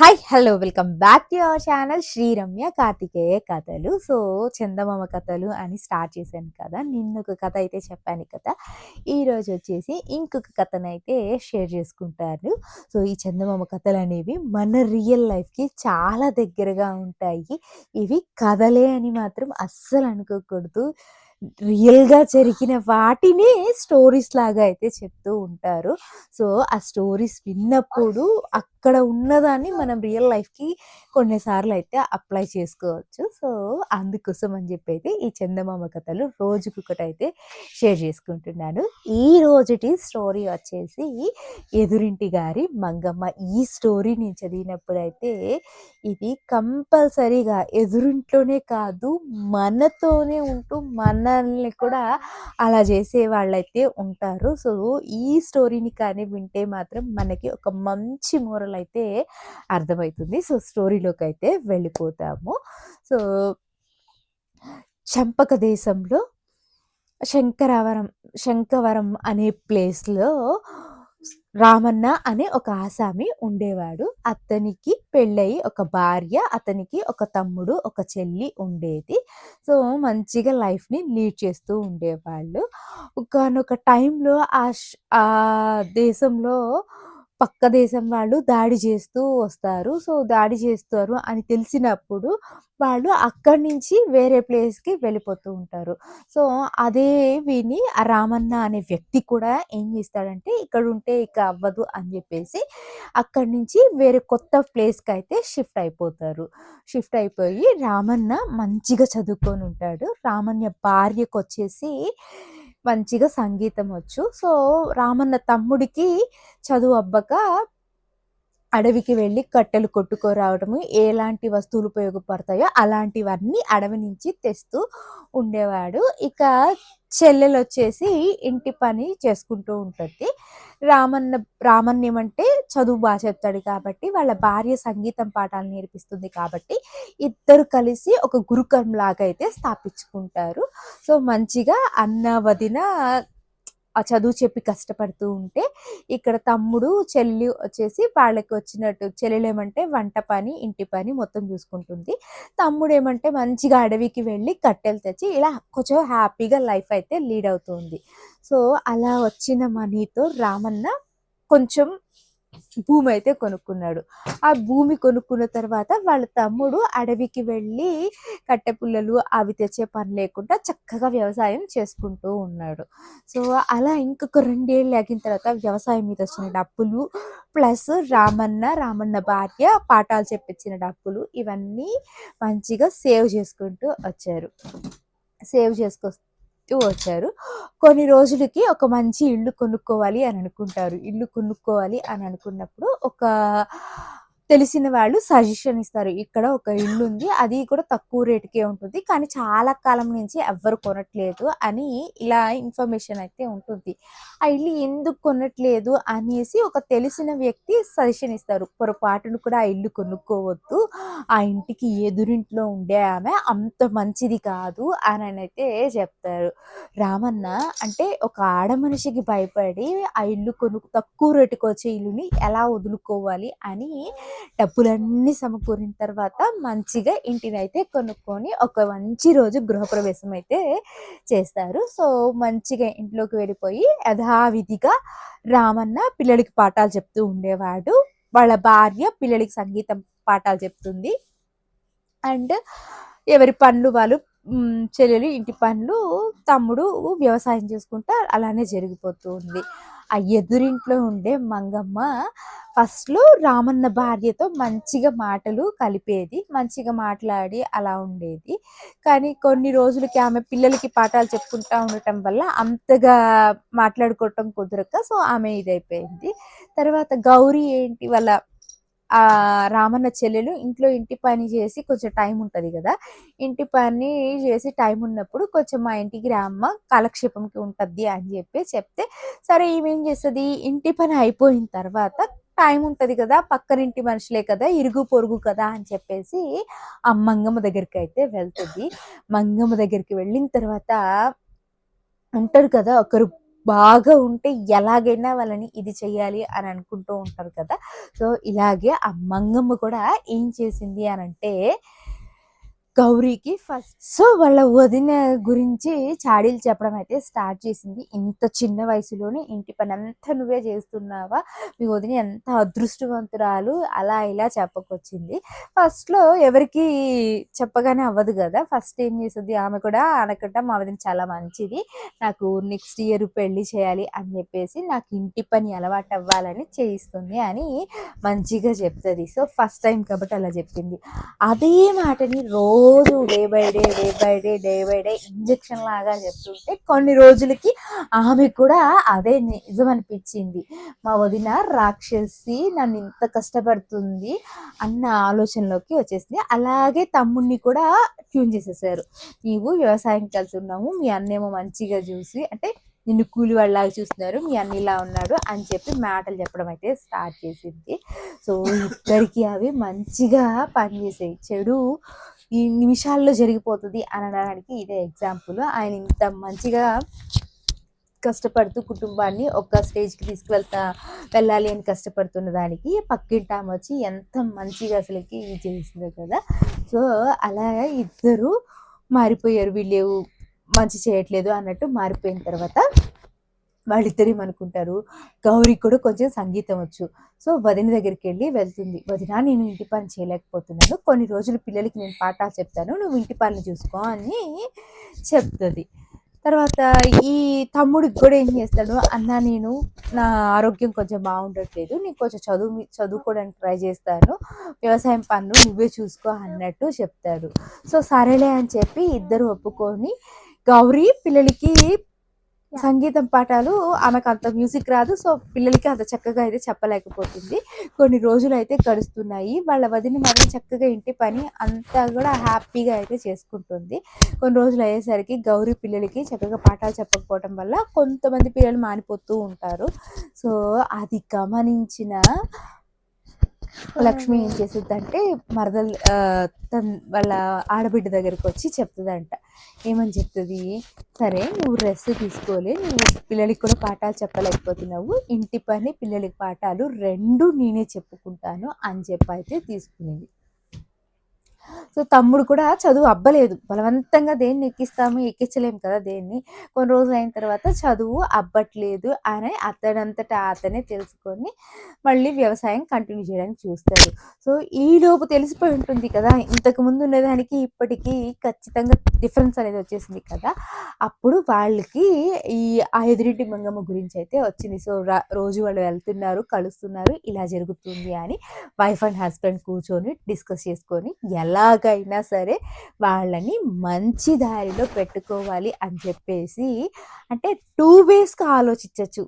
Hi hello welcome back to our channel Sriramya Kartikeya కథలు so చందమామ కథలు అని start చేశాను కదా నిన్న ఒక కథ అయితే చెప్పాను కదా. ఈరోజు వచ్చేసి ఇంకొక కథనైతే షేర్ చేసుకుంటారు సో ఈ చందమామ కథలు అనేవి మన రియల్ లైఫ్కి చాలా దగ్గరగా ఉంటాయి. ఇవి కథలే అని మాత్రం అస్సలు అనుకోకూడదు. రియల్గా జరిగిన వాటినే స్టోరీస్ లాగా అయితే చెప్తూ ఉంటారు. సో ఆ స్టోరీస్ విన్నప్పుడు అక్కడ ఉన్నదాన్ని మనం రియల్ లైఫ్కి కొన్నిసార్లు అయితే అప్లై చేసుకోవచ్చు. సో అందుకోసం అని చెప్పి అయితే ఈ చందమామ కథలు రోజుకొకటి అయితే షేర్ చేసుకుంటున్నాను. ఈ రోజుటి స్టోరీ వచ్చేసి ఎదురింటి గారి మంగమ్మ. ఈ స్టోరీ నేను చదివినప్పుడు అయితే ఇది కంపల్సరీగా ఎదురింట్లోనే కాదు మనతోనే ఉంటూ మన మనల్ని కూడా అలా చేసే వాళ్ళైతే ఉంటారు. సో ఈ స్టోరీని కానీ వింటే మాత్రం మనకి ఒక మంచి మోరల్ అయితే అర్థమవుతుంది. సో స్టోరీలోకి అయితే వెళ్ళిపోతాము. సో చంపక దేశంలో శంకరవరం శంకవరం అనే ప్లేస్లో రామన్న అనే ఒక ఆసామి ఉండేవాడు. అతనికి పెళ్ళయి ఒక భార్య అతనికి ఒక తమ్ముడు ఒక చెల్లి ఉండేది. సో మంచిగా లైఫ్ని లీడ్ చేస్తూ ఉండేవాళ్ళు. ఒకనొక టైంలో ఆ ఆ దేశంలో పక్క దేశం వాళ్ళు దాడి చేస్తూ వస్తారు. సో దాడి చేస్తారు అని తెలిసినప్పుడు వాళ్ళు అక్కడి నుంచి వేరే ప్లేస్కి వెళ్ళిపోతూ ఉంటారు. సో అదే విని రామన్న అనే వ్యక్తి కూడా ఏం చేస్తాడంటే ఇక్కడ ఉంటే ఇక అవ్వదు అని చెప్పేసి అక్కడి నుంచి వేరే కొత్త ప్లేస్కి అయితే షిఫ్ట్ అయిపోతారు. షిఫ్ట్ అయిపోయి రామన్న మంచిగా చదువుకొని ఉంటాడు. రామన్న భార్యకు వచ్చేసి మంచిగా సంగీతం వచ్చు. సో రామన్న తమ్ముడికి చదువు అబ్బక అడవికి వెళ్ళి కట్టెలు కొట్టుకోరావడము ఎలాంటి వస్తువులు ఉపయోగపడతాయో అలాంటివన్నీ అడవి నుంచి తెస్తూ ఉండేవాడు. ఇక చెల్లెలు వచ్చేసి ఇంటి పని చేసుకుంటూ ఉంటుంది. రామన్న రామన్ అంటే చదువు బాగా చెప్తాడు కాబట్టి వాళ్ళ భార్య సంగీతం పాఠాలు నేర్పిస్తుంది కాబట్టి ఇద్దరు కలిసి ఒక గురుకరం లాగా అయితే స్థాపించుకుంటారు. సో మంచిగా అన్న వదిన ఆ చదువు చెప్పి కష్టపడుతూ ఉంటే ఇక్కడ తమ్ముడు చెల్లి వచ్చేసి వాళ్ళకి వచ్చినట్టు చెల్లెలు ఏమంటే వంట పని ఇంటి పని మొత్తం చూసుకుంటుంది. తమ్ముడు ఏమంటే మంచిగా అడవికి వెళ్ళి కట్టెలు తెచ్చి ఇలా కొంచెం హ్యాపీగా లైఫ్ అయితే లీడ్ అవుతుంది సో అలా వచ్చిన మనీతో రామన్న కొంచెం భూమి అయితే కొనుక్కున్నాడు. ఆ భూమి కొనుక్కున్న తర్వాత వాళ్ళ తమ్ముడు అడవికి వెళ్ళి కట్టెపుల్లలు అవి తెచ్చే పని లేకుండా చక్కగా వ్యవసాయం చేసుకుంటూ ఉన్నాడు. సో అలా ఇంకొక రెండేళ్ళు ఆగిన తర్వాత వ్యవసాయం మీద వచ్చిన డబ్బులు ప్లస్ రామన్న రామన్న భార్య పాఠాలు చెప్పించిన డబ్బులు ఇవన్నీ మంచిగా సేవ్ చేసుకుంటూ వచ్చారు. సేవ్ చెప్తూ వచ్చారు. కొన్ని రోజులకి ఒక మంచి ఇల్లు కొనుక్కోవాలి అని అనుకుంటారు. ఇల్లు కొనుక్కోవాలి అని అనుకున్నప్పుడు ఒక తెలిసిన వాళ్ళు సజెషన్ ఇస్తారు. ఇక్కడ ఒక ఇల్లు ఉంది అది కూడా తక్కువ రేటుకే ఉంటుంది కానీ చాలా కాలం నుంచి ఎవ్వరు కొనట్లేదు అని ఇలా ఇన్ఫర్మేషన్ అయితే ఉంటుంది. ఆ ఇల్లు ఎందుకు కొనట్లేదు అనేసి ఒక తెలిసిన వ్యక్తి సజెషన్ ఇస్తారు. పొరపాటును కూడా ఆ ఇల్లు కొనుక్కోవద్దు. ఆ ఇంటికి ఎదురింట్లో ఉండే ఆమె అంత మంచిది కాదు అని అయితే చెప్తారు. రామన్న అంటే ఒక ఆడ మనిషికి భయపడి ఆ ఇల్లు కొను తక్కువ రేటుకి వచ్చే ఇల్లుని ఎలా వదులుకోవాలి అని డబ్బులన్నీ సమకూరిన తర్వాత మంచిగా ఇంటిని అయితే కొనుక్కొని ఒక మంచి రోజు గృహప్రవేశం అయితే చేస్తారు. సో మంచిగా ఇంట్లోకి వెళ్ళిపోయి యథావిధిగా రామన్న పిల్లలకి పాఠాలు చెప్తూ ఉండేవాడు. వాళ్ళ భార్య పిల్లలకి సంగీతం పాఠాలు చెప్తుంది. అండ్ ఎవరి పనులు వాళ్ళు చెల్లెలు ఇంటి పనులు తమ్ముడు వ్యవసాయం చేసుకుంటా అలానే జరిగిపోతుంది. ఆ ఎదురింట్లో ఉండే మంగమ్మ ఫస్ట్లో రామన్న భార్యతో మంచిగా మాటలు కలిపేది మంచిగా మాట్లాడి అలా ఉండేది. కానీ కొన్ని రోజులకి ఆమె పిల్లలకి పాఠాలు చెప్పుకుంటా ఉండటం వల్ల అంతగా మాట్లాడుకోవటం కుదరక సో ఆమె ఇదైపోయింది. తర్వాత గౌరీ ఏంటి వాళ్ళ ఆ రామన్న చెల్లెలు ఇంట్లో ఇంటి పని చేసి కొంచెం టైం ఉంటుంది కదా. ఇంటి పని చేసి టైం ఉన్నప్పుడు కొంచెం మా ఇంటికి రామ్మ కాలక్షేపంకి ఉంటుంది అని చెప్పి చెప్తే సరే ఏమేం చేస్తుంది? ఇంటి పని అయిపోయిన తర్వాత టైం ఉంటుంది కదా పక్కనింటి మనుషులే కదా ఇరుగు పొరుగు కదా అని చెప్పేసి ఆ మంగమ్మ దగ్గరికి అయితే వెళ్తుంది. మంగమ్మ దగ్గరికి వెళ్ళిన తర్వాత ఉంటారు కదా ఒకరు బాగా ఉంటే ఎలాగైనా వాళ్ళని ఇది చేయాలి అని అనుకుంటూ ఉంటారు కదా! సో, ఇలాగే ఆ మంగమ్మ కూడా ఏం చేసింది అని అంటే గౌరీకి ఫస్ట్ సో, వాళ్ళ వదిన గురించి చాడీలు చెప్పడం అయితే స్టార్ట్ చేసింది. "ఇంత చిన్న వయసులోనే ఇంటి పని అంతా నువ్వే చేస్తున్నావా? మీ వదిన ఎంత అదృష్టవంతురాలు" అలా ఇలా చెప్పకొచ్చింది ఫస్ట్‌లో ఎవరికీ చెప్పగానే అవ్వదు కదా ఫస్ట్ ఏం చేస్తుంది ఆమె కూడా అనకుండా మా వదిన చాలా మంచిది. నాకు నెక్స్ట్ ఇయర్ పెళ్ళి చేయాలి అని చెప్పేసి నాకు ఇంటి పని అలవాటు అవ్వాలని చేయిస్తుంది అని మంచిగా చెప్తుంది సో, ఫస్ట్ టైం కాబట్టి అలా చెప్పింది. అదే మాటని రోజు రోజు day by day, day by day, day by day injection లాగా చెప్తుంటే కొన్ని రోజులకి ఆమె కూడా అదే నిజం అనిపించింది. మా వదిన రాక్షసి నన్ను ఇంత కష్టపడుతుంది అన్న ఆలోచనలోకి వచ్చేసింది. అలాగే తమ్ముడిని కూడా ట్యూన్ చేసేసారు. "నీవు వ్యవసాయంకి వెళ్తున్నాము మీ అన్నేమో మంచిగా చూసి అంటే నిన్ను కూలివాడిలాగా చూస్తున్నారు. మీ అన్న ఇలా ఉన్నాడు" అని చెప్పి మాటలు చెప్పడం అయితే స్టార్ట్ చేసింది. సో, ఇద్దరికీ అవి మంచిగా పనిచేసాయి. చెడు ఈ నిమిషాల్లో జరిగిపోతది అనడానికి ఇదే ఎగ్జాంపుల్. ఆయన ఇంత మంచిగా కష్టపడుతూ కుటుంబాన్ని ఒక స్టేజ్‌కి తీసుకువెళ్తా వెళ్ళాలి అని కష్టపడుతున్న దానికి పక్కింటి ఆమె వచ్చి ఎంత మంచిగా అసలుకి చేసిందో కదా! సో, అలా ఇద్దరు మారిపోయారు. వీళ్ళు మంచి చేయట్లేదు అన్నట్టు మారిపోయిన తర్వాత వాళ్ళిద్దరేమనుకుంటారు, గౌరికి కూడా కొంచెం సంగీతం వచ్చు. సో, వదిన దగ్గరికి వెళ్ళి వెళ్తుంది. "వదిన నేను ఇంటి పని చేయలేకపోతున్నాను. కొన్ని రోజులు పిల్లలకి నేను పాఠాలు చెప్తాను. నువ్వు ఇంటి పనులు చూసుకో" అని చెప్తుంది తర్వాత ఈ తమ్ముడికి కూడా ఏం చేస్తాడు, "అన్న నేను నా ఆరోగ్యం కొంచెం బాగుండట్లేదు. నేను కొంచెం చదువు చదువుకోవడానికి ట్రై చేస్తాను. వ్యవసాయం పనులు నువ్వే చూసుకో" అన్నట్టు చెప్తాడు. సో, సరేలే అని చెప్పి ఇద్దరు ఒప్పుకొని గౌరీ పిల్లలకి సంగీతం పాఠాలు ఆమెకు అంత మ్యూజిక్ రాదు. సో, పిల్లలకి అంత చక్కగా అయితే చెప్పలేకపోతుంది. కొన్ని రోజులు అయితే గడుస్తున్నాయి. వాళ్ళ వదిన మాత్రం చక్కగా ఇంటి పని అంతా కూడా హ్యాపీగా అయితే చేసుకుంటుంది. కొన్ని రోజులు అయ్యేసరికి గౌరీ పిల్లలకి చక్కగా పాఠాలు చెప్పకపోవటం వల్ల కొంతమంది పిల్లలు మానిపోతూ ఉంటారు. సో, అది గమనించిన లక్ష్మి ఏం చేసిద్దంటే మరదలు తన తన్ వాళ్ళ ఆడబిడ్డ దగ్గరికి వచ్చి చెప్తుందంట ఏమని చెప్తుంది "సరే నువ్వు రెస్ట్ తీసుకోలే. నువ్వు పిల్లలకి కూడా పాఠాలు చెప్పలేకపోతున్నావు. ఇంటి పని, పిల్లలకి పాఠాలు రెండు నేనే చెప్పుకుంటాను" అని చెప్పైతే తీసుకునింది. సో, తమ్ముడు కూడా చదువు అబ్బలేదు. బలవంతంగా దేన్ని ఎక్కిస్తాము, ఎక్కించలేము కదా దేన్ని. కొన్ని రోజులయిన తర్వాత చదువు అబ్బట్లేదు అని అతనంతట అతనే తెలుసుకొని మళ్ళీ వ్యవసాయం కంటిన్యూ చేయడానికి చూస్తాడు. సో, ఈలోపు తెలిసిపోయి ఉంటుంది కదా! ఇంతకుముందు ఉన్నదానికి ఇప్పటికీ ఖచ్చితంగా డిఫరెన్స్ అనేది వచ్చేసింది కదా! అప్పుడు వాళ్ళకి ఈ ఐదురింటి మంగమ్మ గురించి అయితే వచ్చింది. సో, రోజు వాళ్ళు వెళ్తున్నారు, కలుస్తున్నారు. ఇలా జరుగుతుంది అని వైఫ్ అండ్ హస్బెండ్ కూర్చొని డిస్కస్ చేసుకొని ఎలాగైనా సరే వాళ్ళని మంచి దారిలో పెట్టుకోవాలి అని చెప్పేసి అంటే టూ వేస్‌గా ఆలోచించొచ్చు.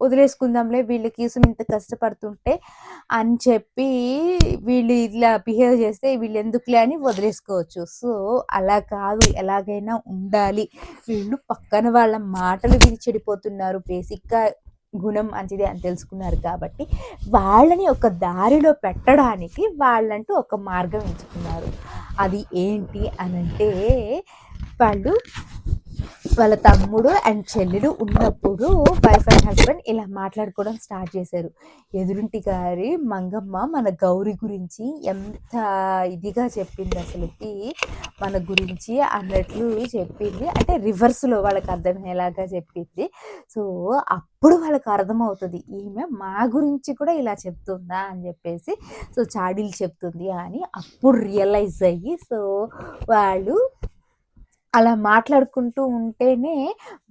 వదిలేసుకుందాంలే వీళ్ళ కోసం ఇంత కష్టపడుతుంటే అని చెప్పి వీళ్ళు ఇట్లా బిహేవ్ చేస్తే వీళ్ళెందుకులే అని వదిలేసుకోవచ్చు. సో, అలా కాదు ఎలాగైనా ఉండాలి. వీళ్ళు పక్కన వాళ్ళ మాటలు విని చెడిపోతున్నారు. బేసిక్‌గా గుణం మంచిదే అని తెలుసుకున్నారు కాబట్టి వాళ్ళని ఒక దారిలో పెట్టడానికి వాళ్ళంటూ ఒక మార్గం ఎంచుకున్నారు. అది ఏంటి అనంటే వాళ్ళు వాళ్ళ తమ్ముడు అండ్ చెల్లెలు ఉన్నప్పుడు వైఫ్ అండ్ హస్బెండ్ ఇలా మాట్లాడుకోవడం స్టార్ట్ చేశారు. ఎదురింటి గారి మంగమ్మ మన గౌరి గురించి ఎంత ఇదిగా చెప్పింది అసలుకి మన గురించి అన్నట్లు చెప్పింది. అంటే రివర్స్‌లో వాళ్ళకి అర్థమయ్యేలాగా చెప్పింది. సో, అప్పుడు వాళ్ళకి అర్థమవుతుంది ఈమె మా గురించి కూడా ఇలా చెప్తుందా అని చెప్పేసి. సో, చాడీలు చెప్తుంది అని అప్పుడు రియలైజ్ అయ్యి సో, వాళ్ళు అలా మాట్లాడుకుంటూ ఉంటేనే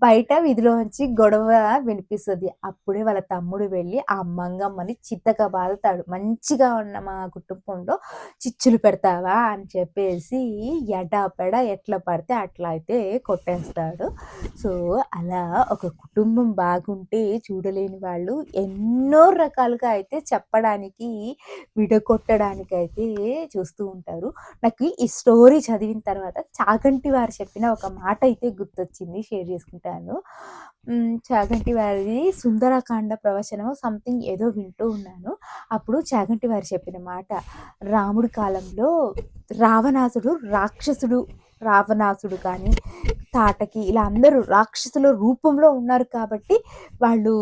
బయట వీధిలోంచి గొడవ వినిపిస్తుంది అప్పుడే వాళ్ళ తమ్ముడు వెళ్ళి ఆ మంగమ్మని చిత్తగా బాధతాడు "మంచిగా ఉన్న మా కుటుంబంలో చిచ్చులు పెడతావా?" అని చెప్పేసి ఎడాపెడ ఎట్లా పడితే అట్లా అయితే కొట్టేస్తాడు. సో, అలా ఒక కుటుంబం బాగుంటే చూడలేని వాళ్ళు ఎన్నో రకాలుగా అయితే చెప్పడానికి, విడగొట్టడానికి అయితే చూస్తూ ఉంటారు. నాకు ఈ స్టోరీ చదివిన తర్వాత చాగంటి వారు చెప్పిన ఒక మాట అయితే గుర్తొచ్చింది. షేర్ చేసుకుంటాను. చాగంటి వారిది సుందరకాండ ప్రవచనము సంథింగ్ ఏదో వింటూ ఉన్నాను. అప్పుడు చాగంటి వారు చెప్పిన మాట రాముడి కాలంలో రావణాసుడు రాక్షసుడు రావణాసుడు కానీ తాటకి ఇలా అందరూ రాక్షసుల రూపంలో ఉన్నారు కాబట్టి వాళ్ళు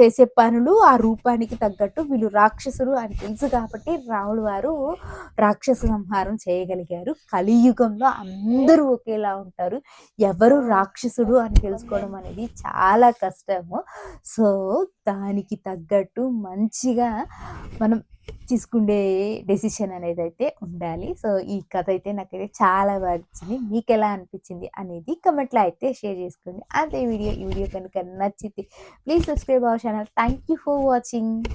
చేసే పనులు ఆ రూపానికి తగ్గట్టు వీళ్ళు రాక్షసులు అని తెలుసు కాబట్టి రాముడు వారు రాక్షస సంహారం చేయగలిగారు. కలియుగంలో అందరూ ఒకేలా ఉంటారు. ఎవరు రాక్షసుడు అని తెలుసుకోవడం అనేది చాలా కష్టము. సో దానికి తగ్గట్టు మంచిగా మనం తీసుకునే డెసిషన్ అనేది అయితే ఉండాలి. సో ఈ కథ అయితే నాకైతే చాలా బాగా నచ్చింది. మీకు ఎలా అనిపించింది అనేది కమెంట్లో అయితే షేర్ చేసుకోండి. అదే వీడియో ఈ వీడియో కనుక నచ్చితే please subscribe our channel. Thank you for watching.